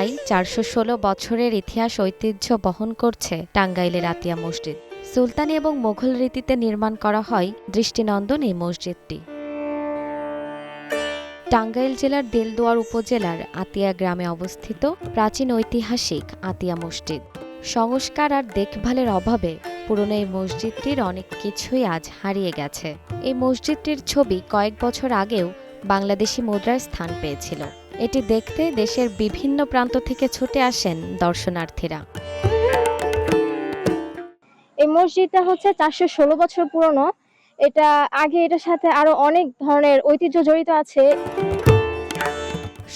প্রায় চারশো ষোলো বছরের ইতিহাস ঐতিহ্য বহন করছে টাঙ্গাইলের আতিয়া মসজিদ। সুলতানি এবং মোঘল রীতিতে নির্মাণ করা হয় দৃষ্টিনন্দন এই মসজিদটি। টাঙ্গাইল জেলার দেলদুয়ার উপজেলার আতিয়া গ্রামে অবস্থিত প্রাচীন ঐতিহাসিক আতিয়া মসজিদ। সংস্কার আর দেখভালের অভাবে পুরনো এই মসজিদটির অনেক কিছুই আজ হারিয়ে গেছে। এই মসজিদটির ছবি কয়েক বছর আগেও বাংলাদেশি মুদ্রায় স্থান পেয়েছিল। এটি দেখতে দেশের বিভিন্ন প্রান্ত থেকে ছুটে আসেন দর্শনার্থীরা। এই মসজিদটা হচ্ছে চারশো ষোলো বছর পুরনো। এটা আগে এটার সাথে আরও অনেক ধরনের ঐতিহ্য জড়িত আছে।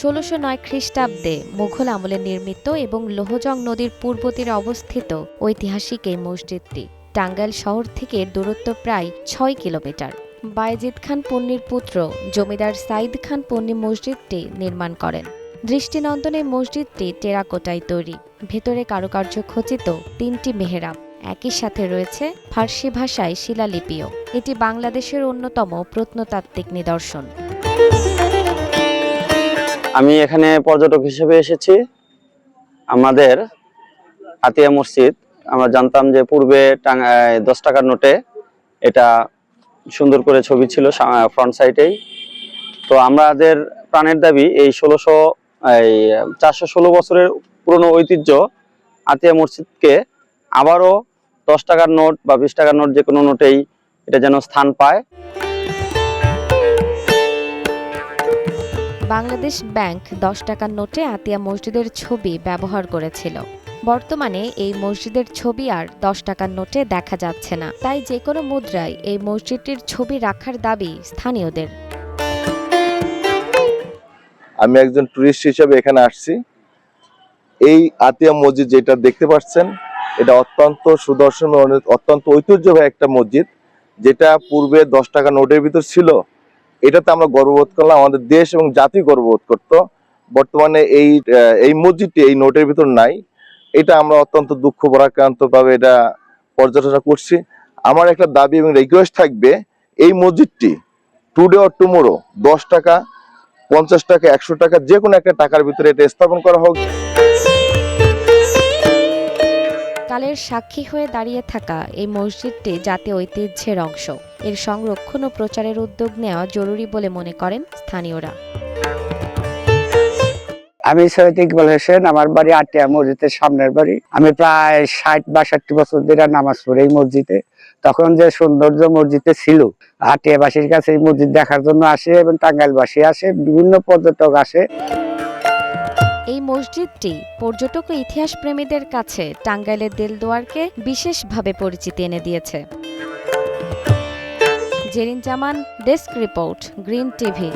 ষোলোশো নয় খ্রিস্টাব্দে মুঘল আমলে নির্মিত এবং লোহজং নদীর পূর্ব তীরে অবস্থিত ঐতিহাসিক এই মসজিদটি টাঙ্গাইল শহর থেকে দূরত্ব প্রায় ছয় কিলোমিটার। বায়েজিদ খান পন্নির পুত্র, জমিদার সাইদ খান পন্নী মসজিদটি নির্মাণ করেন। দৃষ্টিনন্দন মসজিদটি টেরাকোটায় তৈরি। ভেতরে কারুকার্য খচিত তিনটি মেহরাব, একই সাথে রয়েছে ফার্সি ভাষায় শিলালিপিও। এটি বাংলাদেশের অন্যতম প্রত্নতাত্ত্বিক নিদর্শন। আমি এখানে পর্যটক হিসেবে এসেছি। আমাদের আতিয়া মসজিদ, আমরা জানতাম যে পূর্বে দশ টাকার নোটে এটা সুন্দর করে ছবি ছিল ফ্রন্ট সাইডেই তো আমাদের প্রাণের দাবি এই ষোলোশো, এই, চারশো ষোলো বছরের পুরনো ঐতিহ্য আতিয়া মসজিদকে আবারও দশ টাকার নোট বা বিশ টাকার নোট যে কোনো নোটেই এটা যেন স্থান পায়। বাংলাদেশ ব্যাংক দশ টাকার নোটে আতিয়া মসজিদের ছবি ব্যবহার করেছিল। বর্তমানে এই মসজিদের ছবি আর দশ টাকার নোটে দেখা যাচ্ছে না। তাই যে কোনো মুদ্রায় এই মসজিদটির ছবি রাখার দাবি স্থানীয়দের। আমি একজন টুরিস্ট হিসেবে এখানে আসছি। এই আতিয়া মসজিদ যেটা দেখতে পাচ্ছেন, এটা অত্যন্ত সুদর্শন অত্যন্ত ঐতিহ্যবাহী একটা মসজিদ, যেটা পূর্বে দশ টাকা নোটের ভিতর ছিল। এটাতে আমরা গর্ববোধ করলাম, আমাদের দেশ এবং জাতি গর্ববোধ করত। বর্তমানে এই এই মসজিদটি এই নোটের ভিতর নাই। এটা আমরা অত্যন্ত দুঃখ ভাবে এটা পর্যটনা করছি। আমার একটা দাবি এবং রিকোয়েস্ট থাকবে, এই মসজিদটি টুডে অর টুমোরো দশ টাকা, পঞ্চাশ টাকা, একশো টাকা যে কোনো একটা টাকার ভিতরে এটা স্থাপন করা হোক। কালের সাক্ষী হয়ে দাঁড়িয়ে থাকা এই মসজিদটি জাতীয় ঐতিহ্যের অংশ। এর সংরক্ষণ ও প্রচারের উদ্যোগ নেওয়া জরুরি বলে মনে করেন স্থানীয়রা। আমি সৈয়দ ইকবাল হোসেন, আমার বাড়ি আটিয়া মসজিদের সামনের বাড়ি। আমি প্রায় ষাট বাষট্টি বছর ধরে নামাজ পড়ি এই মসজিদে। তখন যে সৌন্দর্য মসজিদে ছিল আটিয়াবাসীর কাছে এই মসজিদ দেখার জন্য আসে এবং টাঙ্গাইলবাসী আসে, বিভিন্ন পর্যটক আসে। এই মসজিদটি পর্যটক ইতিহাস প্রেমীদের কাছে টাঙ্গাইলের দেলদুয়ারকে বিশেষভাবে পরিচিতি এনে দিয়েছে। Zerin Zaman, desk report, Green TV.